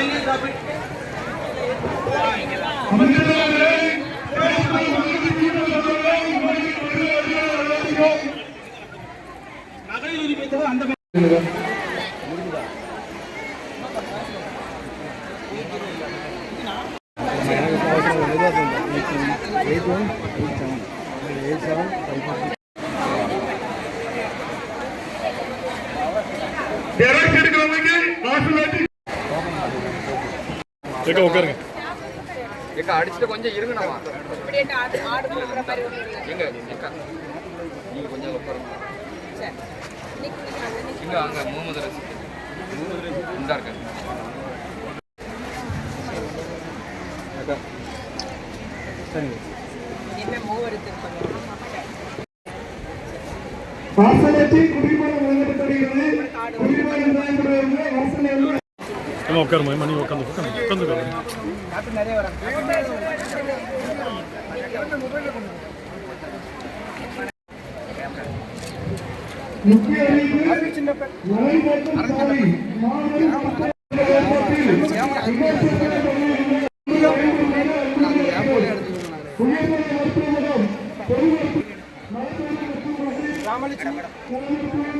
Xerox எடுக்கிறவங்க காசு வாட்டி ஏக்கா உட்காருங்க. ஏக்கா அடிச்சுட்டு கொஞ்சம் இருங்கண்ணா இப்படியே ஆடு ஆடு கொடுக்குற மாதிரி ஒன்று இல்லை. எங்க ஏக்கா நீங்க கொஞ்சம் உட்காருங்க. இங்க அங்க முகமது ரசி இந்த இருக்காங்க என்ன மூவர் திருப்பங்க வாசனைக்கு നോക്കാറ് മണി മണി നോക്കാൻ നോക്കാൻ നോക്കാൻ രാമലക്ഷ്മി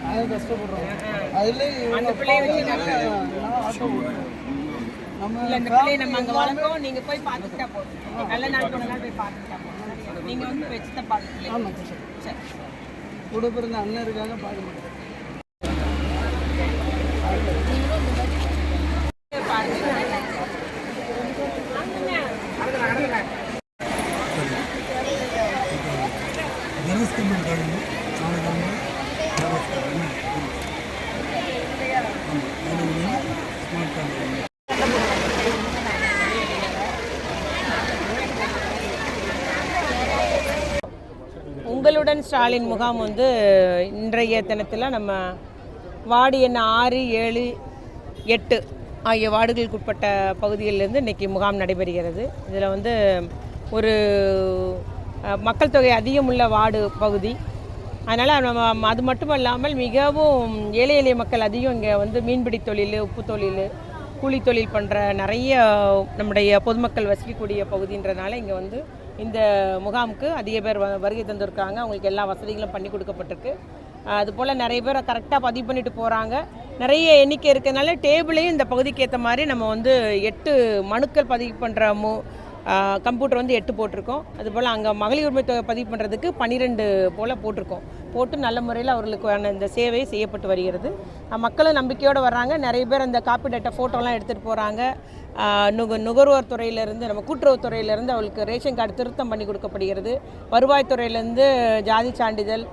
தெரியும் அந்த பிள்ளைய வச்சு நம்ம இந்த பிள்ளைய நம்ம அங்க வளர்க்கோம் நீங்க போய் பார்த்துக்கிட்டா போதும். நல்ல நாள் போன நாள் போய் பார்த்துக்கிட்டா போதும். நீங்க வந்து வச்சுதான் பார்த்துக்கலாம் சரி. கூட பிறந்த அண்ணன் இருக்காங்க பார்க்க மாட்டேன். உங்களுடன் ஸ்டாலின் முகாம் வந்து இன்றைய தினத்தில் நம்ம வார்டு எண் ஆறு ஏழு எட்டு ஆகிய வார்டுகளுக்கு உட்பட்ட பகுதிகளிலிருந்து இன்றைக்கி முகாம் நடைபெறுகிறது. இதில் வந்து ஒரு மக்கள் தொகை அதிகமுள்ள வார்டு பகுதி. அதனால் நம்ம அது மட்டும் இல்லாமல் மிகவும் ஏழை எளிய மக்கள் அதிகம் இங்கே வந்து மீன்பிடி தொழில் உப்பு தொழில் கூலி தொழில் பண்ணுற நிறைய நம்முடைய பொதுமக்கள் வசிக்கக்கூடிய பகுதின்றனால இங்கே வந்து இந்த முகாமுக்கு அதிக பேர் வ- வருகை தந்திருக்காங்க. அவங்களுக்கு எல்லா வசதிகளும் பண்ணி கொடுக்கப்பட்டிருக்கு. அதுபோல் நிறைய பேர் கரெக்டாக பதிவு பண்ணிட்டு போகிறாங்க நிறைய எண்ணிக்கை இருக்கிறதுனால டேபிளையும் இந்த பகுதிக்கு ஏற்ற மாதிரி நம்ம வந்து எட்டு மனுக்கள் பதிவு பண்ணுற மு கம்ப்யூட்டர் வந்து எட்டு போட்டிருக்கோம். அதுபோல் அங்கே மகளிர் உரிமை தொகை பதிவு பண்ணுறதுக்கு பன்னிரெண்டு போல் போட்டிருக்கோம். போட்டு நல்ல முறையில் அவர்களுக்கான இந்த சேவை செய்யப்பட்டு வருகிறது. மக்களும் நம்பிக்கையோடு வர்றாங்க. நிறைய பேர் அந்த காப்பி டேட்டா ஃபோட்டோலாம் எடுத்துகிட்டு போகிறாங்க நுக நுகர்வோர் துறையிலேருந்து நம்ம கூட்டுறவுத்துறையிலேருந்து அவளுக்கு ரேஷன் கார்டு திருத்தம் பண்ணி கொடுக்கப்படுகிறது. வருவாய்த்துறையிலேருந்து ஜாதி சான்றிதழ்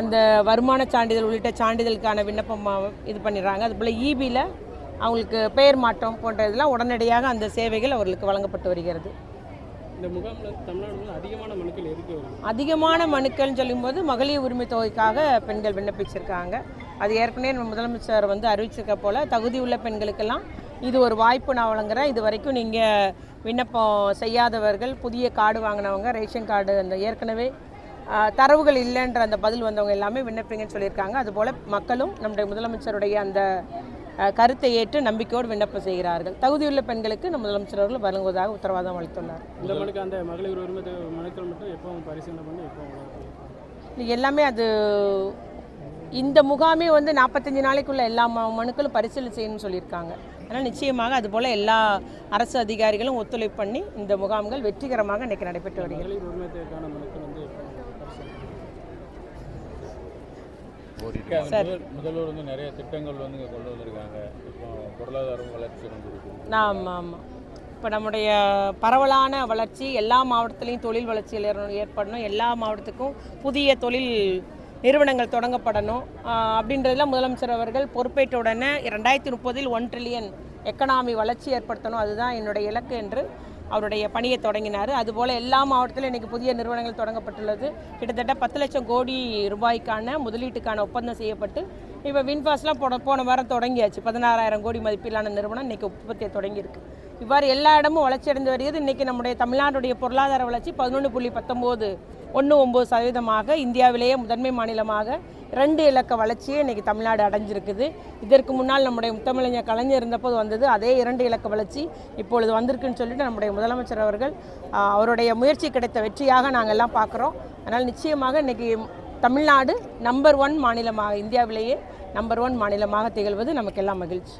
அந்த வருமான சான்றிதழ் உள்ளிட்ட சான்றிதழுக்கான விண்ணப்பம் இது பண்ணிடுறாங்க. அதுபோல் ஈபியில் அவங்களுக்கு பெயர் மாற்றம் போன்ற இதெல்லாம் உடனடியாக அந்த சேவைகள் அவர்களுக்கு வழங்கப்பட்டு வருகிறது. இந்த முகாமில் தமிழ்நாடு அதிகமான மனுக்கள் எதுக்கு அதிகமான மனுக்கள்னு சொல்லும்போது மகளிர் உரிமை தொகைக்காக பெண்கள் விண்ணப்பிச்சிருக்காங்க. அது ஏற்கனவே நம்ம முதலமைச்சர் வந்து அறிவிச்சிருக்க போல் தகுதி உள்ள பெண்களுக்கெல்லாம் இது ஒரு வாய்ப்பு நான் வழங்குறேன். இது வரைக்கும் நீங்கள் விண்ணப்பம் செய்யாதவர்கள் புதிய கார்டு வாங்கினவங்க ரேஷன் கார்டு அந்த ஏற்கனவே தரவுகள் இல்லைன்ற அந்த பதில் வந்தவங்க எல்லாமே விண்ணப்பிங்கன்னு சொல்லியிருக்காங்க. அதுபோல் மக்களும் நம்முடைய முதலமைச்சருடைய அந்த கருத்தை ஏற்று நம்பிக்கையோடு விண்ணப்பம் செய்கிறார்கள். தகுதியுள்ள பெண்களுக்கு முதலமைச்சர் அவர்கள் வழங்குவதாக உத்தரவாதம் அளித்துள்ளார். இந்த மனுக்கு அந்த மகளிர் உரிமை தொகை மனுக்கள் மட்டும் எப்போ பரிசீலனை பண்ணி எப்போ எல்லாமே அது இந்த முகாமே வந்து நாற்பத்தஞ்சு நாளைக்குள்ள எல்லா மனுக்களும் பரிசீலனை செய்யணும்னு சொல்லியிருக்காங்க. அதனால் நிச்சயமாக அதுபோல் எல்லா அரசு அதிகாரிகளும் ஒத்துழைப்பு பண்ணி இந்த முகாம்கள் வெற்றிகரமாக இன்றைக்கி நடைபெற்று வருகிறது மகளிர் உரிமை தொகைக்கான மனுக்கள் வந்து எப்போ பரிசீலனை சார் முதல்வர் வந்து நிறைய திட்டங்கள் வந்து இங்கே கொண்டு வந்திருக்காங்க. இப்போ பொருளாதாரம் வளர்ச்சி ஆமாம் ஆமாம் இப்போ நம்முடைய பரவலான வளர்ச்சி எல்லா மாவட்டத்திலையும் தொழில் வளர்ச்சியில் ஏற- ஏற்படணும். எல்லா மாவட்டத்துக்கும் புதிய தொழில் நிறுவனங்கள் தொடங்கப்படணும். அப்படின்றதுல முதலமைச்சர் அவர்கள் பொறுப்பேற்ற உடனே ரெண்டாயிரத்தி முப்பதில் ஒன் ட்ரில்லியன் எக்கனாமி வளர்ச்சி ஏற்படுத்தணும். அதுதான் என்னுடைய இலக்கு என்று அவருடைய பணியை தொடங்கினார். அதுபோல் எல்லா மாவட்டத்திலும் இன்றைக்கி புதிய நிறுவனங்கள் தொடங்கப்பட்டுள்ளது. கிட்டத்தட்ட பத்து லட்சம் கோடி ரூபாய்க்கான முதலீட்டுக்கான ஒப்பந்தம் செய்யப்பட்டு இப்போ வின்ஃபாஸ்லாம் போன போன வாரம் தொடங்கியாச்சு. பதினாறாயிரம் கோடி மதிப்பிலான நிறுவனம் இன்றைக்கி உற்பத்தியை தொடங்கியிருக்கு. இவ்வாறு எல்லா இடமும் வளர்ச்சி அடைந்து வருகிறது. இன்றைக்கி நம்முடைய தமிழ்நாடுடைய பொருளாதார வளர்ச்சி பதினொன்று புள்ளி பத்தொம்போது ஒன்று ஒம்பது சதவீதமாக இந்தியாவிலேயே முதன்மை மாநிலமாக ரெண்டு இலக்க வளர்ச்சியை இன்றைக்கி தமிழ்நாடு அடைஞ்சிருக்குது. இதற்கு முன்னால் நம்முடைய முத்தமிழஞ்ச கலைஞர் இருந்தபோது வந்தது அதே இரண்டு இலக்க வளர்ச்சி இப்பொழுது வந்திருக்குன்னு சொல்லிட்டு நம்முடைய முதலமைச்சர் அவர்கள் அவருடைய முயற்சி கிடைத்த வெற்றியாக நாங்கள் எல்லாம் பார்க்குறோம். அதனால் நிச்சயமாக இன்றைக்கி தமிழ்நாடு நம்பர் ஒன் மாநிலமாக இந்தியாவிலேயே நம்பர் ஒன் மாநிலமாக திகழ்வது நமக்கெல்லாம் மகிழ்ச்சி.